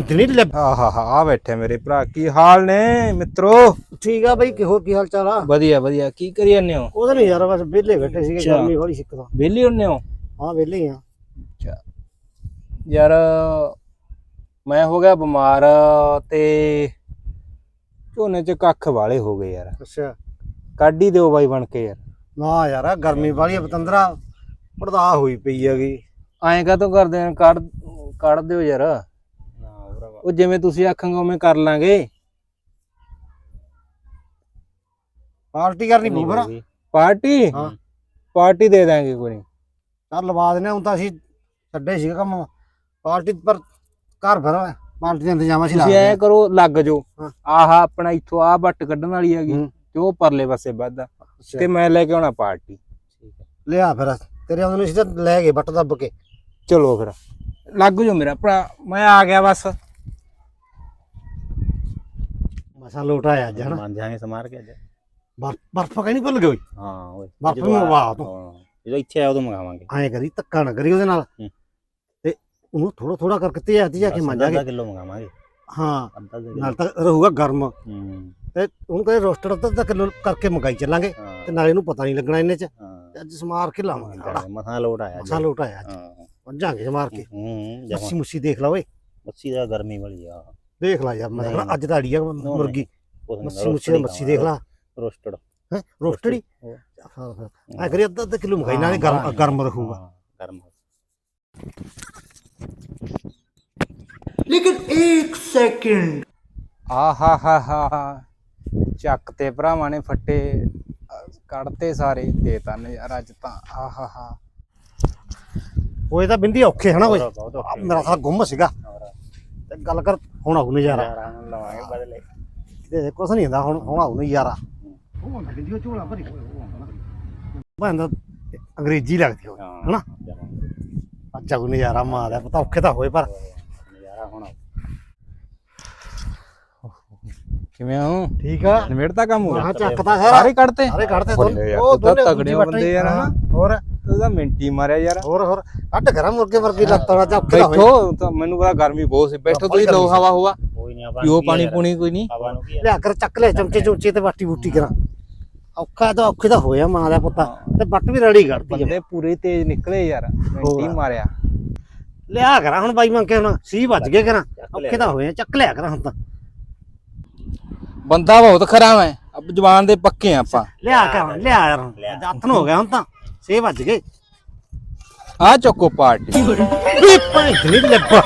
ਭੈਂਦਣੀ ਲੈ ਆਹਾ ਹਾ ਆ ਬੈਠੇ ਮੇਰੇ ਭਰਾ ਕੀ ਹਾਲ ਨੇ ਮਿੱਤਰੋ? ਠੀਕ ਆ ਬਈ ਕਿਹੋ ਕੀ ਹਾਲ ਚਾਲ ਆ? ਵਧੀਆ ਵਧੀਆ। ਕੀ ਕਰੀ ਜਾਂਦੇ ਹੋ? ਉਹਦੇ ਨਹੀਂ ਯਾਰ ਬਸ ਵਿਹਲੇ ਬੈਠੇ ਸੀਗੇ ਅੱਛਾ। ਗਰਮੀ ਵਾਲੀ ਸਿੱਕਦਾ ਵਿਹਲੇ ਹੁੰਨੇ ਹੋ? ਹਾਂ ਵਿਹਲੇ ਹੀ ਆ। ਯਾਰ ਮੈਂ ਹੋ ਗਿਆ ਬਿਮਾਰ ਤੇ ਝੋਨੇ ਚ ਕੱਖ ਵਾਲੇ ਹੋ ਗਏ ਯਾਰ। ਅੱਛਾ। ਕੱਢ ਹੀ ਦਿਓ ਬਾਈ ਬਣ ਕੇ ਯਾਰ। ਨਾ ਯਾਰ ਆਹ ਗਰਮੀ ਵਾਲੀ ਆ, ਪਤੰਦਰਾ। ਪੜਦਾ ਹੋਈ ਪਈ ਹੈਗੀ। ਐਂ ਕਾਹਤੋਂ ਕਰਦੇ ਆ? ਕੱਢ ਕੱਢ ਦਿਓ ਯਾਰ। ਉਹ ਜਿਵੇਂ ਤੁਸੀਂ ਆਖਾਂਗੇ ਉਵੇਂ ਕਰ ਲਾਂਗੇ। ਪਾਰਟੀ ਕਰਨੀ ਪਊ ਫਿਰ। ਪਾਰਟੀ? ਹਾਂ। ਪਾਰਟੀ ਦੇ ਦਾਂਗੇ ਕੋਈ ਨਹੀਂ। ਚੱਲ ਲਵਾ ਹਾਂ, ਹੁਣ ਤਾਂ ਅਸੀਂ ਛੱਡੇ ਸੀਗਾ ਕੰਮ। ਪਾਰਟੀ ਪਰ ਘਰ ਫਿਰ ਪਾਰਟੀ ਦਾ ਇੰਤਜ਼ਾਮ ਅਸੀਂ ਲਾ ਤੁਸੀਂ ਐ ਕਰੋ ਲੱਗ ਹਾਂ। ਆਹ ਆਪਣਾ ਇੱਥੋਂ ਆਹ ਬੱਟ ਕੱਢਣ ਵਾਲੀ ਹੈਗੀ। ਤੇ ਉਹ ਪਰਲੇ ਪਾਸੇ ਵੱਧਦਾ। ਤੇ ਮੈਂ ਲੈ ਕੇ ਆਉਣਾ ਪਾਰਟੀ। ਲਿਆ ਫਿਰ ਤੇਰੇ ਆਉਂਦੇ ਨੂੰ ਤਾਂ ਲੈ ਗਏ ਬੱਟ ਦੱਬ ਕੇ। ਚਲੋ ਫਿਰ। ਲੱਗ ਜਾਓ ਮੇਰਾ ਭਰਾ ਮੈਂ ਆ ਗਿਆ ਬਸ। ਮਸਾ ਲੋਟ ਆਇਆ ਅੱਜ ਹਨਾ? ਮੰਨ ਜਾਾਂਗੇ ਸਮਾਰ ਕੇ ਅੱਜ। ਬਰਫ ਬਰਫ ਕਹਿੰਦੀ ਭੁੱਲ ਗਈ ਹਾਂ ਓਏ ਬਰਫ਼ ਜਦੋਂ ਨੂੰ ਆ- ਮੰਗਵਾ ਤੂੰ। ਹਾਂ, ਜਦੋਂ ਇੱਥੇ ਆਇਆ ਉਦੋਂ ਮੰਗਾਵਾਂਗੇ। ਐਂ ਕਰੀ ਧੱਕਾ ਨਾ ਕਰੀ ਉਹਦੇ ਨਾਲ। ਹੂੰ। ਤੇ ਉਹਨੂੰ ਥੋੜਾ ਥੋੜਾ ਕਰਕੇ ਤੇ ਆਤੀ ਜਾ ਕੇ ਮੰਜਾਂਗੇ। ਕਿਲੋ ਮੰਗਾਵਾਂਗੇ। ਹਾਂ ਅੱਧਾ ਕਿਲੋ। ਨਾਲ ਤਾਂ ਰਹੂਗਾ ਗਰਮ। ਹੂੰ। ਤੇ ਉਹਨੂੰ ਕਹਿੰਦੇ ਰੋਸਟਰ ਅੱਧਾ ਅੱਧਾ ਕਿਲੋ ਕਰਕੇ ਮੰਗਾਈ ਚੱਲਾਂਗੇ। ਹਾਂ। ਤੇ ਨਾਲੇ ਇਹਨੂੰ ਪਤਾ ਨਹੀਂ ਲੱਗਣਾ ਇਹਨੇ ਚ। ਹਾਂ। ਤੇ ਅੱਜ ਸਮਾਰ ਕੇ ਲਾਵਾਂਗੇ ਨਾਲ। ਮਸਾਂ ਲੋਟ ਆਇਆ ਅੱਜ। ਮਸਾ ਲੋਟ ਆਇਆ ਅੱਜ। ਹਾਂ। ਵੱਜਾਂਗੇ ਸਮਾਰ ਕੇ। ਹੂੰ ਮੱਛੀ ਜਮਾ। ਮੁੱਛੀ ਦੇਖ ਲਾ ਓਏ। ਮੱਛੀ ਦਾ ਗਰਮੀ ਵਾਲੀ ਆ। ਦੇਖ ਲਾ ਯਾਰ ਮੈਂ ਅੱਜ ਤਾਂ ਅੜੀ ਆ ਮੁਰਗੀ। ਮੱਛੀ ਮੁੱਛੀ ਦਾ ਮੱਛੀ ਦੇਖ ਲਾ। ਰੋਸਟਡ। ਹੈ ਰੋਸਟੜੀ ਐ ਕਰੀ ਅੱਧਾ ਅੱਧਾ ਕਿਲੋ ਮੰਗਾਈ ਨਾਲੇ ਗਰਮ ਗਰਮ ਰਹੂਗਾ ਗਰਮ ਆਹਾ ਹਾ ਹਾ ਚੱਕ ਤੇ ਭਰਾਵਾਂ ਨੇ ਫੱਟੇ ਕੱਢਤੇ ਸਾਰੇ ਦੇਤਾ ਨਜ਼ਾਰਾ ਅੱਜ ਤਾਂ। ਆਹਾ ਹਾ। ਓਏ ਤਾਂ ਬਿੰਦੀ ਔਖੇ ਹਨਾ ਓਏ। ਮੇਰਾ ਸਾਲਾ ਗੁੰਮ ਸੀਗਾ। ਤੇ ਗੱਲ ਕਰ ਹੁਣ ਆਉ ਨਜ਼ਾਰਾ ਯਾਰਾਂ ਨੂੰ ਲਵਾਂਗੇ ਬਦਲੇ। ਤੇ ਕੁਛ ਨਹੀਂ ਹੁੰਦਾ ਹੁਣ ਹੁਣ ਆਉ ਨਜ਼ਾਰਾ ਉਹ ਹੁੰਦਾ ਬਿੰਦੀ ਝੋਲਾ ਭਰੀ ਬੰਦਾ ਅੰਗਰੇਜ਼ੀ ਲੱਗਦੀ ਹੋਵੇ ਹਨਾ। ਅੱਛਾ ਕੋਈ ਨਜ਼ਾਰਾ ਮਾਰਦਾ ਪਤਾ ਔਖੇ ਤਾਂ ਹੋਏ ਪਰ ਨਜ਼ਾਰਾ ਹੁਣ ਕਿਵੇਂ ਹੋ ਠੀਕ ਆ। ਨਿਬੇੜਤਾ ਕੰਮ ਹੋ ਗਿਆ ਚੱਕਤਾ ਸਾਰਾ ਸਾਰੇ ਕੱਢਤੇ। ਸਾਰੇ ਕੱਢਤੇ ਉਹ ਦੋਨੇ ਤਗੜੇ ਬੰਦੇ ਯਾਰ, ਹਨਾ? ਹੋਰ? ਤਾਂ ਮਿੰਟੀ ਮਾਰਿਆ ਯਾਰ। ਹੋਰ ਹੋਰ ਕੱਢ ਕਰਾਂ ਮੁਰਗੇ ਵਰਗੀ ਲੱਤਾਂ ਔਖੇ ਤਾਂ ਹੋਏ। ਬੈਠੋ ਤਾਂ ਮੈਨੂੰ ਪਤਾ ਗਰਮੀ ਬਹੁਤ ਸੀ ਬੈਠੋ ਤੁਸੀਂ ਲਓ ਹਵਾ ਹੁਵਾ ਕੋਈ ਨਹੀਂ ਆਪਾਂ ਪੀਓ ਪਾਣੀ ਪੂਣੀ ਕੋਈ ਨਹੀਂ ਹਵਾ ਨੂੰ ਕੀ ਆ? ਲਿਆ ਕਰ ਚੱਕ ਲੈ ਚਮਚੇ ਚੁੰਚੇ ਤੇ ਵਾਟੀ ਬੂਟੀ ਕਰਾਂ। ਔਖਾ ਤਾਂ ਔਖੇ ਤਾਂ ਹੋਇਆ ਮਾਂ ਦਾ ਪੁੱਤਾ। ਤੇ ਬੱਟ ਵੀ ਰੜੀ ਕੱਢਦੀ ਆ। ਬੰਦੇ ਪੂਰੇ ਤੇਜ਼ ਨਿਕਲੇ ਯਾਰ ਮਿੰਟੀ। ਮਾਰਿਆ। ਲਿਆ ਕਰਾਂ ਹੁਣ ਬਾਈ ਮੰਕੇ ਹੁਣ ਸੀ ਵੱਜ ਗਏ ਕਰਾਂ। ਔਖੇ ਤਾਂ ਹੋਏ ਆ, ਚੱਕ ਲਿਆ ਕਰਾਂ ਹੁਣ ਤਾਂ। ਬੰਦਾ ਬਹੁਤ ਖਰਾ ਮੈਂ ਅਬ ਜਵਾਨ ਦੇ ਪੱਕੇ ਆ ਆਪਾਂ। ਲਿਆ ਕਰਾਂ ਲਿਆ ਯਾਰ ਹੁਣ। ਲਿਆ। ਹੱਥ ਨੂੰ ਹੋ ਗਿਆ ਹੁਣ ਤਾਂ। ਸੇ ਵੱਜ ਗਏ ਆ ਚੁੱਕੋ ਪਾਰਟੀ ਵੀ ਭਾਈ ਨਹੀਂ ਲੱਭਾ